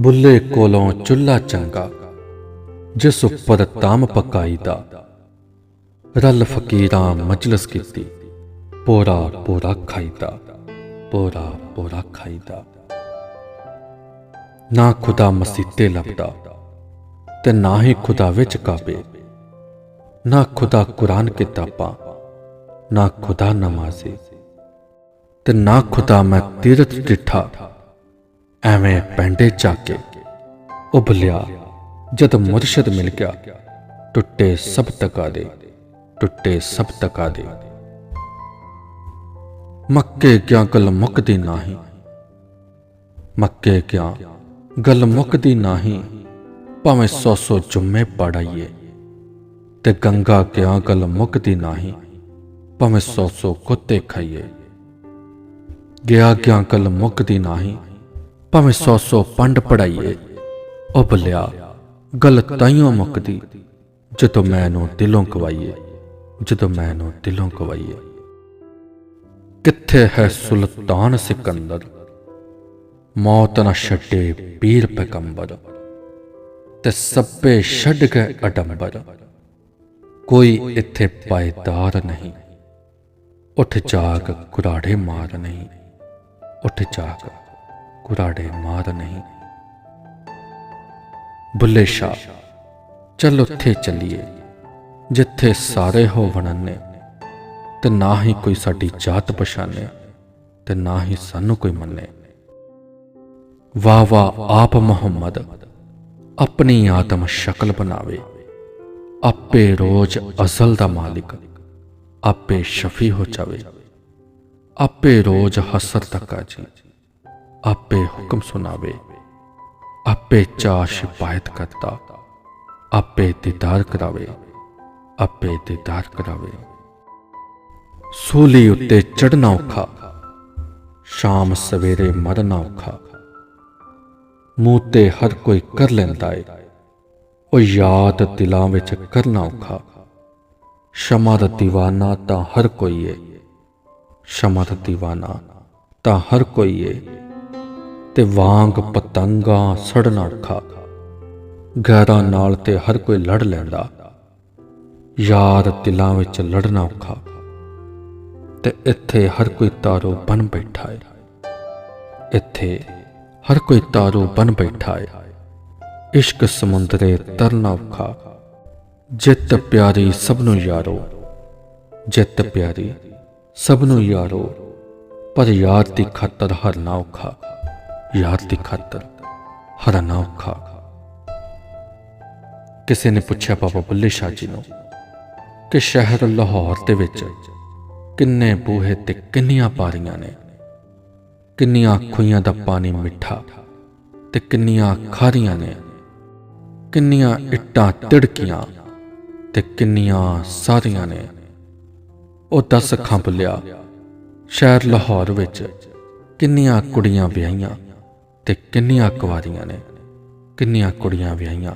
ਬੁੱਲੇ ਕੋਲੋਂ ਚੁੱਲਾ ਚੰਗਾ, ਜਿਸ ਉੱਪਰ ਤਾਮ ਪਕਾਈਦਾ। ਰਲ ਫਕੀਰਾਂ ਮਜਲਿਸ ਕੀਤੀ, ਪੋਰਾ ਪੋਰਾ ਖਾਈਦਾ, ਪੋਰਾ ਪੋਰਾ ਖਾਈਦਾ। ਨਾ ਖੁਦਾ ਮਸੀਤੇ ਲੱਭਦਾ ਤੇ ਨਾ ਹੀ ਖੁਦਾ ਵਿੱਚ ਕਾਬੇ। ਨਾ ਖੁਦਾ ਕੁਰਾਨ ਕਿਤਾਬਾਂ, ਨਾ ਖੁਦਾ ਨਮਾਜ਼ੇ। ਤੇ ਨਾ ਖੁਦਾ ਮੈਂ ਤੀਰਥ ਡਿਠਾ ਐਵੇਂ ਪੈਂਡੇ ਚਾਕੇ ਉਬਲਿਆ, ਜਦ ਮੁਰਸ਼ਦ ਮਿਲ ਗਿਆ, ਟੁੱਟੇ ਸਭ ਤਕਾ ਦੇ, ਟੁੱਟੇ ਸਭ ਤਕਾ ਦੇ। ਮੱਕੇ ਕਿਆ ਗਲ ਮੁੱਕਦੀ ਨਹੀਂ? ਮੱਕੇ ਕਿਆ ਗੱਲ ਮੁੱਕਦੀ ਨਾਹੀ? ਭਾਵੇਂ ਸੌ ਸੌ ਜੁਮੇ ਪੜਾਈਏ ਤੇ ਗੰਗਾ ਕਿਆ ਗਲ ਮੁੱਕਦੀ ਨਹੀਂ? ਭਾਵੇਂ ਸੌ ਸੌ ਕੁੱਤੇ ਖਾਈਏ। ਗਿਆ ਕਿਆ ਗੱਲ ਮੁੱਕਦੀ ਨਹੀਂ? ਭਾਵੇਂ ਸੌ ਸੌ ਪੰਡ ਪੜਾਈਏ ਉਹ ਬਲਿਆ, ਗੱਲ ਤਾਈਓ ਮੁੱਕਦੀ, ਜਦੋਂ ਮੈਨੂੰ ਦਿਲੋਂ ਕਵਾਈਏ ਜਦੋਂ ਮੈਨੂੰ ਦਿਲੋਂ ਕਵਾਈਏ ਕਿੱਥੇ ਹੈ ਸੁਲਤਾਨ ਸਿਕੰਦਰ? ਮੌਤ ਨਾ ਛੱਡੇ ਪੀਰ ਪੈਗੰਬਰ, ਤੇ ਸੱਪੇ ਛੱਡ ਗਏ ਅਡੰਬਰ। ਕੋਈ ਇੱਥੇ ਪਾਇਦਾਰ ਨਹੀਂ। ਉੱਠ ਜਾਗ, ਕੁਰਾੜੇ ਮਾਰ ਨਹੀਂ। ਉੱਠ ਜਾਗ। ਕੁਰਾੜੇ ਮਾਰ ਨਹੀਂ। ਬੁੱਲੇ ਸ਼ਾਹ, ਚੱਲ ਉੱਥੇ ਚੱਲੀਏ, ਜਿੱਥੇ ਸਾਰੇ ਹੋਵਣ ਨੇ ਤੇ ਨਾ ਹੀ ਕੋਈ ਸਾਡੀ ਜਾਤ ਪਛਾਣੇ ਤੇ ਨਾ ਹੀ ਸਾਨੂੰ ਕੋਈ ਮੰਨੇ। ਵਾਹ ਵਾਹ ਆਪ ਮੁਹੰਮਦ, ਆਪਣੀ ਆਤਮ ਸ਼ਕਲ ਬਣਾਵੇ। ਆਪੇ ਰੋਜ਼ ਅਜ਼ਲ ਦਾ ਮਾਲਿਕ, ਆਪੇ ਸ਼ਫੀ ਹੋ ਜਾਵੇ। ਆਪੇ ਰੋਜ਼ ਹਸਰ ਤੱਕ ਆ ਜੀ। ਆਪੇ ਹੁਕਮ ਸੁਣਾਵੇ, ਆਪੇ ਚਾ ਸ਼ਿਪਾਇਤ ਕਰਤਾ ਆਪੇ ਦੀਦਾਰ ਕਰਾਵੇ, ਆਪੇ ਦੀਦਾਰ ਕਰਾਵੇ। ਸੂਲੀ ਉੱਤੇ ਚੜਨਾ ਔਖਾ, ਸ਼ਾਮ ਸਵੇਰੇ ਮਰਨਾ ਔਖਾ। ਮੂੰਹ ਤੇ ਹਰ ਕੋਈ ਕਰ ਲੈਂਦਾ ਏ, ਉਹ ਯਾਦ ਦਿਲਾਂ ਵਿੱਚ ਕਰਨਾ ਔਖਾ। ਸ਼ਮਾ ਦਾ دیਵਾਨਾ ਤਾਂ ਹਰ ਕੋਈ ਏ, ਸ਼ਮਾ ਦਾ دیਵਾਨਾ ਤਾਂ ਹਰ ਕੋਈ ਏ। ਤੇ ਵਾਂਗ ਪਤੰਗਾ ਸੜਨਾ ਔਖਾ ਗੈਰਾਂ ਨਾਲ ਤੇ ਹਰ ਕੋਈ ਲੜ ਲੈਂਦਾ। ਯਾਰ ਦਿਲਾਂ ਵਿੱਚ ਲੜਨਾ ਔਖਾ। ਤੇ ਇੱਥੇ ਹਰ ਕੋਈ ਤਾਰੋ ਬਨ ਬੈਠਾ ਹੈ ਇੱਥੇ ਹਰ ਕੋਈ ਤਾਰੋ ਬਨ ਬੈਠਾ ਹੈ ਇਸ਼ਕ ਸਮੁੰਦਰੇ ਤਰਨਾ ਔਖਾ। ਜਿੱਤ ਪਿਆਰੀ ਸਭ ਨੂੰ ਯਾਰੋ। ਜਿੱਤ ਪਿਆਰੀ ਸਭ ਨੂੰ ਯਾਰੋ। ਪਰ ਯਾਰ ਦੀ ਖਾਤਰ ਹਰਨਾ ਔਖਾ। ਯਾਰ ਦੀ ਖਾਤਰ ਹਰਨਾ ਔਖਾ। ਕਿਸੇ ਨੇ ਪੁੱਛਿਆ, ਬਾਬਾ ਬੁੱਲੇ ਸ਼ਾਹ ਜੀ ਨੂੰ ਕਿ ਸ਼ਹਿਰ ਲਾਹੌਰ ਦੇ ਵਿੱਚ ਕਿੰਨੇ ਬੂਹੇ ਤੇ ਕਿੰਨੀਆਂ ਪਾਰੀਆਂ ਨੇ, ਕਿੰਨੀਆਂ ਖੂਈਆਂ ਦਾ ਪਾਣੀ ਮਿੱਠਾ ਤੇ ਕਿੰਨੀਆਂ ਖਾਰੀਆਂ ਨੇ, ਕਿੰਨੀਆਂ ਇੱਟਾਂ ਤਿੜਕੀਆਂ ਤੇ ਕਿੰਨੀਆਂ ਸਾਰੀਆਂ ਨੇ। ਉਹ ਦਸ ਅੱਖਾਂ ਬੁੱਲਿਆ, ਸ਼ਹਿਰ ਲਾਹੌਰ ਵਿੱਚ ਕਿੰਨੀਆਂ ਕੁੜੀਆਂ ਵਿਆਹੀਆਂ ਤੇ ਕਿੰਨੀਆਂ ਕੁਵਾਰੀਆਂ ਨੇ, ਕਿੰਨੀਆਂ ਕੁੜੀਆਂ ਵਿਆਹੀਆਂ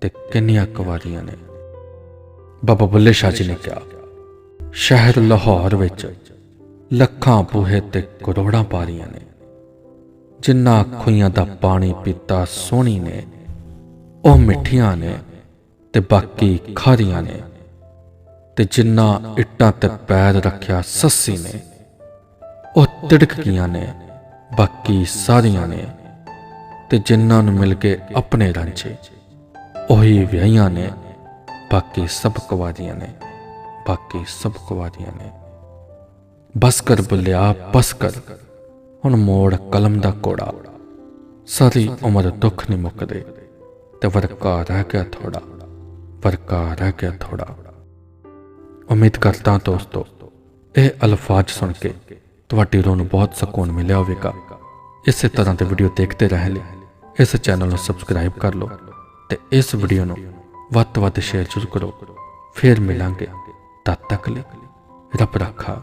ਤੇ ਕਿੰਨੀਆਂ ਕੁਵਾਰੀਆਂ ਨੇ। ਬਾਬਾ ਬੁੱਲੇ ਸ਼ਾਹ ਜੀ ਨੇ ਕਿਹਾ, ਸ਼ਹਿਰ ਲਾਹੌਰ ਵਿੱਚ ਲੱਖਾਂ ਬੂਹੇ ਤੇ ਕਰੋੜਾਂ ਪਾਰੀਆਂ ਨੇ। ਜਿੰਨਾ ਖੁਈਆਂ ਦਾ ਪਾਣੀ ਪੀਤਾ ਸੋਹਣੀ ਨੇ, ਉਹ ਮਿੱਠੀਆਂ ਨੇ ਤੇ ਬਾਕੀ ਖਾਰੀਆਂ ਨੇ। ਤੇ ਜਿੰਨਾ ਇੱਟਾਂ ਤੇ ਪੈਰ ਰੱਖਿਆ ਸੱਸੀ ਨੇ, ਉਹ ਤਿੜਕ ਗਈਆਂ ਨੇ। ਬਾਕੀ ਸਾਰੀਆਂ ਨੇ ਤੇ ਜਿਨ੍ਹਾਂ ਨੂੰ ਮਿਲ ਕੇ ਆਪਣੇ ਰਾਂਝੇ ਉਹੀ ਵਿਆਹੀਆਂ ਨੇ, ਬਾਕੀ ਸਭ ਕੁਵਾਰੀਆਂ ਨੇ, ਬਾਕੀ ਸਭ ਕੁਵਾਰੀਆਂ ਨੇ। ਬਸ ਕਰ ਬੁੱਲਿਆ ਬਸ ਕਰ ਹੁਣ ਮੋੜ ਕਲਮ ਦਾ ਕੋੜਾ ਸਾਰੀ ਉਮਰ ਦੁੱਖ ਨਹੀਂ ਮੁੱਕਦੇ, ਤੇ ਵਰਕਾ ਰਹਿ ਗਿਆ ਥੋੜਾ, ਵਰਕਾ ਰਹਿ ਗਿਆ ਥੋੜਾ। ਉਮੀਦ ਕਰਦਾ ਦੋਸਤੋ, ਇਹ ਅਲਫਾਜ਼ ਸੁਣ ਕੇ ਤੁਹਾਡੀ ਰੂਹ ਨੂੰ ਬਹੁਤ ਸਕੂਨ ਮਿਲਿਆ ਹੋਵੇਗਾ। ਇਸੇ ਤਰ੍ਹਾਂ ਦੇ ਵੀਡੀਓ ਦੇਖਦੇ ਰਹਿਣ ਲਈ ਇਸ ਚੈਨਲ ਨੂੰ ਸਬਸਕ੍ਰਾਈਬ ਕਰ ਲਓ ਤੇ ਇਸ ਵੀਡੀਓ ਨੂੰ ਵੱਧ ਤੋਂ ਵੱਧ ਸ਼ੇਅਰ ਜ਼ਰੂਰ ਕਰੋ। ਫੇਰ ਮਿਲਾਂਗੇ ਤਦ ਤੱਕ ਲਈ ਰੱਬ ਰੱਖਾ